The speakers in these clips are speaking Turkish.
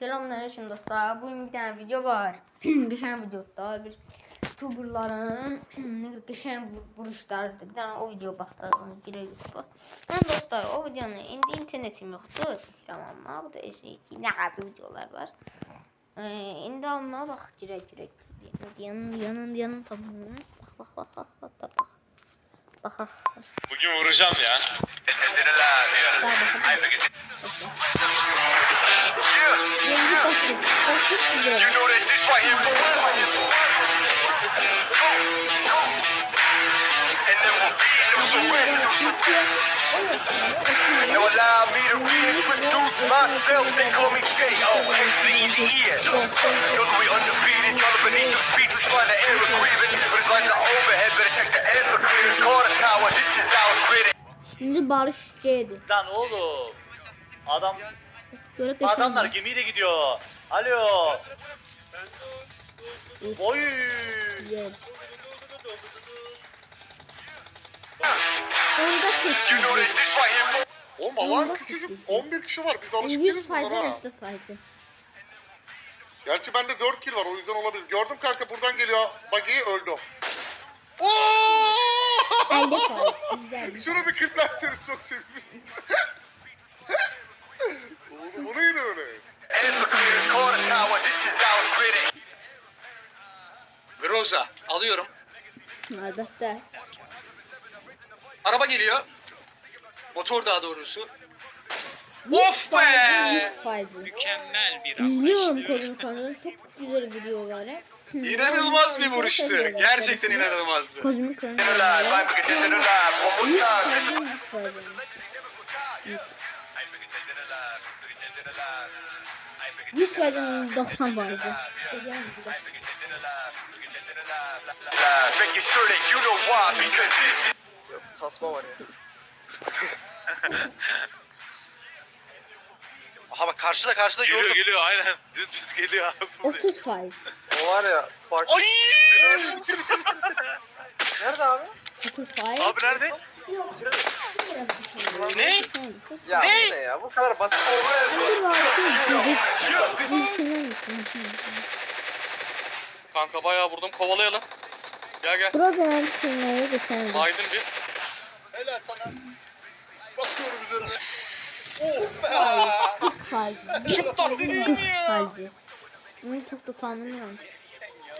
Selamünaleyküm dostlar. Bugün bir tane video var. geçen videoda bir youtuberların geçen vuruşları bir tane o video baxdığını girək YouTube. Ben dostlar o videonun indi internetim yoktu. Çəkirəm amma bu da eşik ki nə qədər videolar var. Ee, indi amma bax girək girək. Yanın yanın yanın tamam. Bak bak bak bak bak bak. Bak bak. bak. Bugün vuracağım ya. Daha. To reintroduce myself. They call me J.O. N to the easy E. Know that we undefeated. Y'all are beneath them speeches trying to air a grievance. But his lines are overhead. Better check the air for clearance. Carter Tower. This is our critic. Şimdi Barış C'di. Lan oğlum. Adam Göre geçen adamlar gemiyle gidiyor. Alo. Oy. Onda You know çekti. Oğlum alan küçücük 11 kişi var biz alışık 100 değiliz fayda bunlara. nefret fayda. Gerçi bende 4 kill var o yüzden olabilir. Gördüm kanka buradan geliyor. Buggy öldü. Oo! Elde fayda. Güzel. Şunu bir kliplerseniz çok sevinirim. Oğlum o neydi öyle? air for clearance. Carter Tower. This is our critic. Groza alıyorum. Albatta. Araba geliyor. Motor daha doğrusu. Of be! 100 fayda. Mükemmel bir İzliyorum Kozun kanalı. Çok güzel videoları. İnanılmaz bir vuruştu. Gerçekten inanılmazdı. Kozun kanalı. Alive. I'm getting alive. One more 100 time. This is fayda 100 fayda. Yüz faydanın 90 faizi. Making sure that you know why, because this is Tasma var ya. Aha bak karşıda karşıda Geliyor gördüm. geliyor aynen. Dümdüz geliyor abi. buraya. 30 faiz. O var ya. Bak. Ay! Nerede abi? 30 faiz. Abi nerede? Ne? Ya Ne? ne ya? Bu kadar basit. Misin? Kanka bayağı vurdum. Kovalayalım. Gel gel. Buradan şunları geçelim. Aydın bir. Helal sana. Basıyorum üzerine. Faiz. Çok tatlı değil mi ya? Faiz. Bunu çok da tanımıyorum.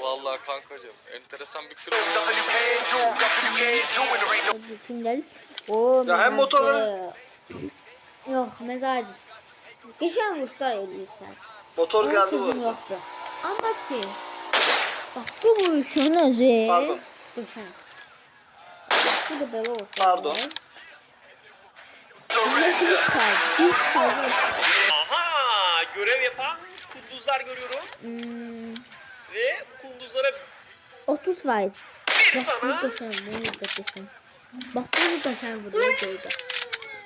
Vallahi kankacığım enteresan bir kilo. nothing you can do, nothing you can't do, and there ain't no Bütünler. Oo, Ya hem motorları- Yok mezarcı. Geçen vuruşlar ediyorsun. Motor Onun sözüm yoktu. Ama ki. Bak bu vuruşun özü. Pardon. Dur sen. Bu da böyle olsun. Pardon. Aha görev yapan kunduzlar görüyorum Hmm, ve kunduzlara 30 faiz. bir Bak sana burada sen, bunu da sen. Bak bunu da sen böyle.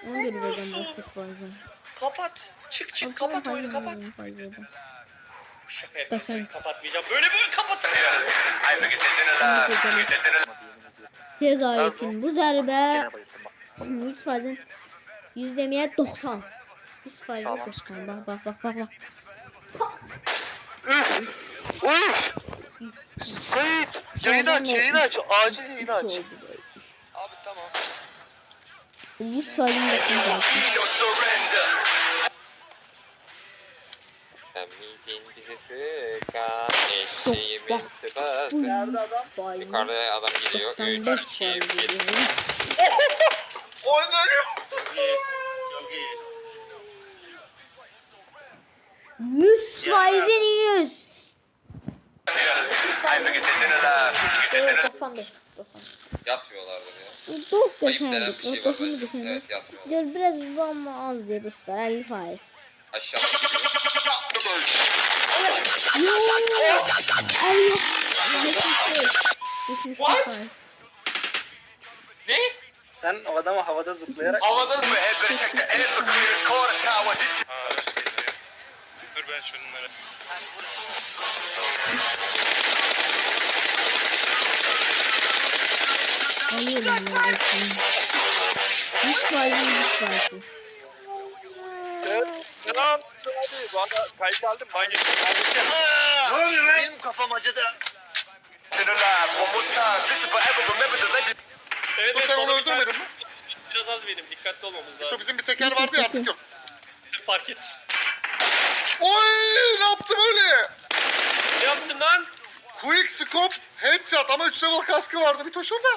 Ona göre vereceğim 30 faizini. kapat. Çık çık kapat oyunu kapat. Şaka yapıyorum kapatmayacağım. Böyle böyle alive. Sezar için bu zarbe 100 faizin 100 demeye 90. 100 faizin 90. Bak bak bak bak bak. Sait! Yayını aç, yayını aç. Acil yayını aç. Abi tamam. 100 faizin 90. Be no surrender. Sen miydin bize sıkan eşeğimin sıpası Nerede adam? Yukarıda adam geliyor 3, 95 2, faiz. 1 100 faizin 100. 95. 90. Yatmıyorlardır ya. Çok Ayıp denen bir şey var bence. Evet yatmıyorlar. Diyor biraz bu ama az diye dostlar 50 faiz. Aşağı. What? Ne? Sen o adamı havada zıplayarak Havada is Dur ben şunları. Alıyorum ya. Yüz faizin yüz faizi. Bu arada kayıt aldım. Geçtim. Ne oluyor lan? Benim kafam acıdı. Evet, Dur sen onu öldürmedin mi? Biraz az verin. Dikkatli olmamız lazım. bizim bir teker vardı ya artık yok. Fark et. Oy ne yaptım öyle? Ne yaptın lan? Quick scope headshot ama 3 level kaskı vardı bir toş orada.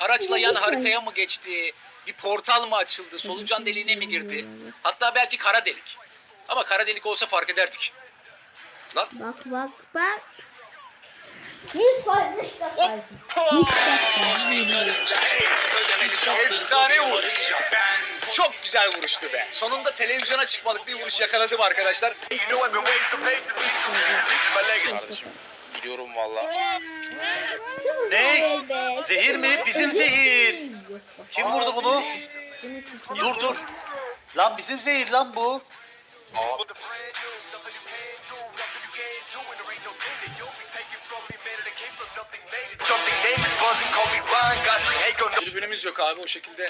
Araçla yan haritaya mı geçti? Bir portal mı açıldı? Solucan deliğine mi girdi? Hatta belki kara delik. Ama kara delik olsa fark ederdik. Lan Bak bak bak. 100 faiz işte faiz. efsane vuruş. Çok güzel vuruştu be. Sonunda televizyona çıkmalık bir vuruş yakaladım arkadaşlar. Kardeşim biliyorum valla. Ne? Zehir mi? Bizim zehir. Kim vurdu bunu? Dur dur. Lan bizim zehir lan bu. No. Dürbünümüz yok abi o şekilde.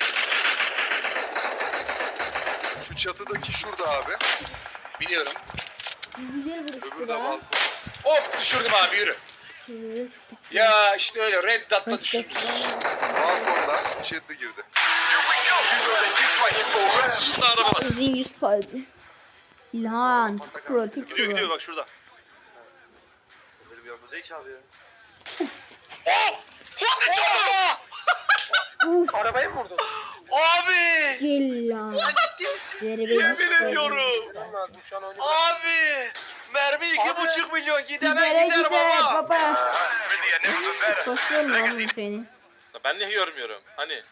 Şu çatıdaki şurada abi. Biliyorum. Güzel vuruştu Öbürü de balkon. Hop düşürdüm abi yürü. Ya işte öyle red dot'la düşürdüm. Balkonda içeri girdi. Here for real. Uzun 100 faiz. Lan. Pro, Gidiyor gidiyor bak şurada. Benim yanımda hiç abi ya. Arabayı mı vurdun? Abi! Gel lan. Yemin ediyorum. Lazım şu an oynuyor. Abi! Mermi iki buçuk milyon gidene gider gider baba. baba. Basıyorum oğlum seni. Ben niye görmüyorum? Hani?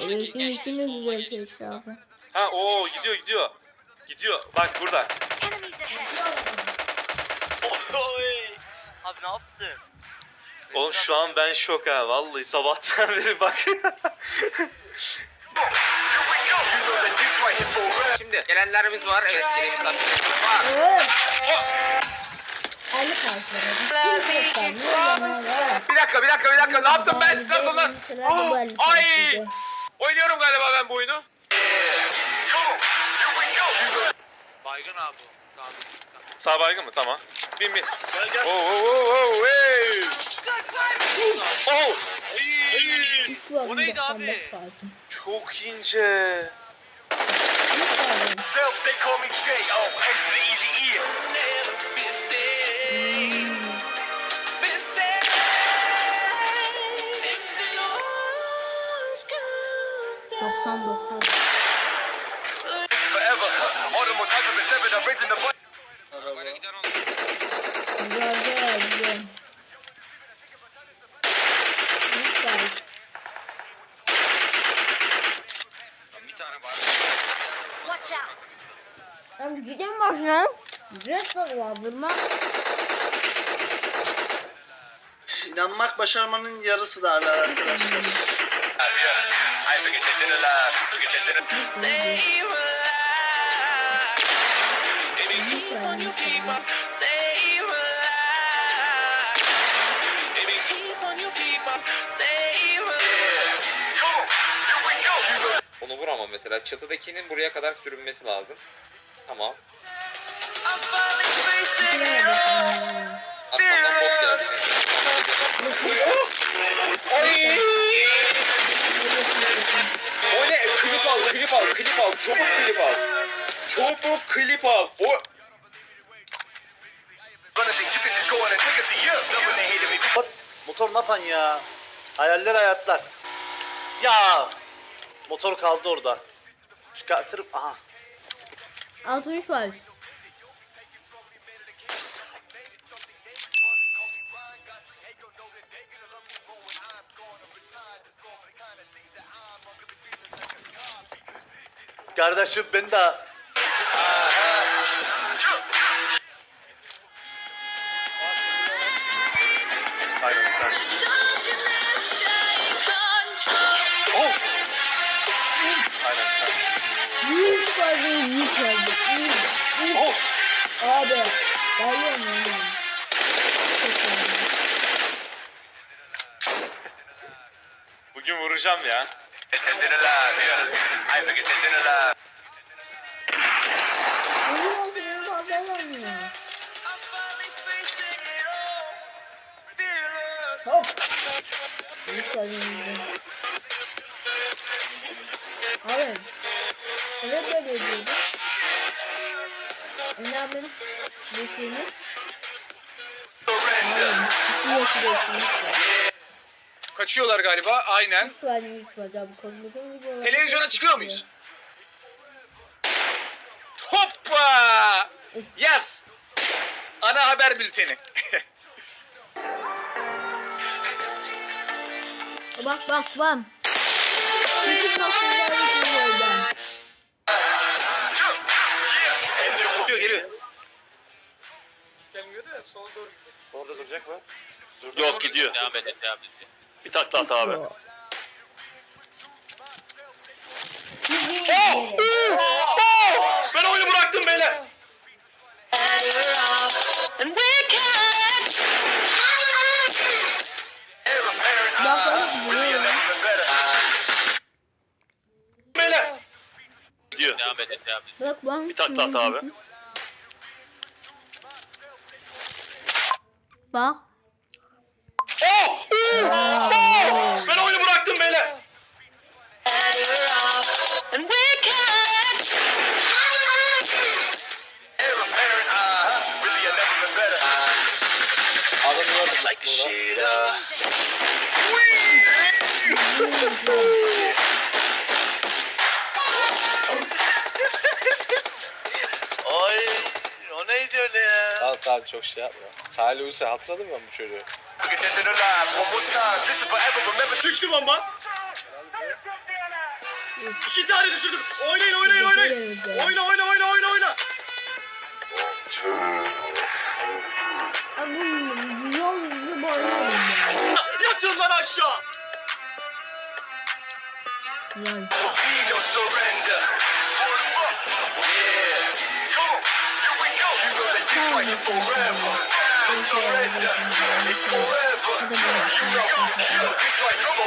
Evetin içinde güzel şey abi. Ha o gidiyor gidiyor. Gidiyor. Bak burada. Abi ne yaptın? Oğlum şu an ben şok ha. Vallahi sabahtan beri bak. Şimdi gelenlerimiz var. Evet yeni misafirlerimiz var. Evet. Bir dakika bir dakika bir dakika. Ne yaptım ben? Ne yaptım lan? Oh, ay! Oynuyorum galiba ben bu oyunu. Baygın abi. Sağ baygın mı? Tamam. Bin bin. Oo oo oo oo hey. Oh! O neydi abi? Çok ince. Self, they call me J.O. M to the easy E. 99. This is forever. All the more times I've been. Red var. İnanmak başarmanın yarısı derler arkadaşlar. Onu vuramam mesela. Çatıdakinin buraya kadar sürünmesi lazım. Tamam. Ay! O ne? Klip al, klip al, klip al. Çabuk klip al. Çabuk klip al. O. Motor ne yapan ya? Hayaller hayatlar. Ya! Motor kaldı orada. Çıkartırım. Aha. 63 var. Kardeşim ben de Aynen sen. Aynen sen. 100 fazla 100 fazla. 100. Abi. Dayan oğlum. Bugün vuracağım ya. Ne Hop. Abi. Evet böyle diyordu. Ne yapayım? Bekleyin. Abi. Yok bekleyin. Kaçıyorlar galiba. Aynen. Televizyona çıkıyor muyuz? Hoppa! Yes! Ana haber bülteni. Bak bak bak. Bütün noktalar videolardan. geliyor geliyor. Orada duracak mı? Yok gidiyor. Devam edin devam edin. Bir takla at abi. Ben oyunu bıraktım beyler. Bak bak gidiyor. Beyler. Gidiyor. Devam edin devam edin. Bak bak. Bir takla at abi. Bak. Oh! Oh! Ben oyunu bıraktım beyler. Çok şey yapma. Salih Uysa hatırladın mı bu çocuğu? Düştü bomba. İki tane düşürdüm. Oynayın oynayın oynayın. Oyna oyna oyna oyna oyna. Abi bu yol yüzü boyunca. Yatın lan aşağı. Lol. Fight forever. No surrender. It's forever. You know, you know this forever.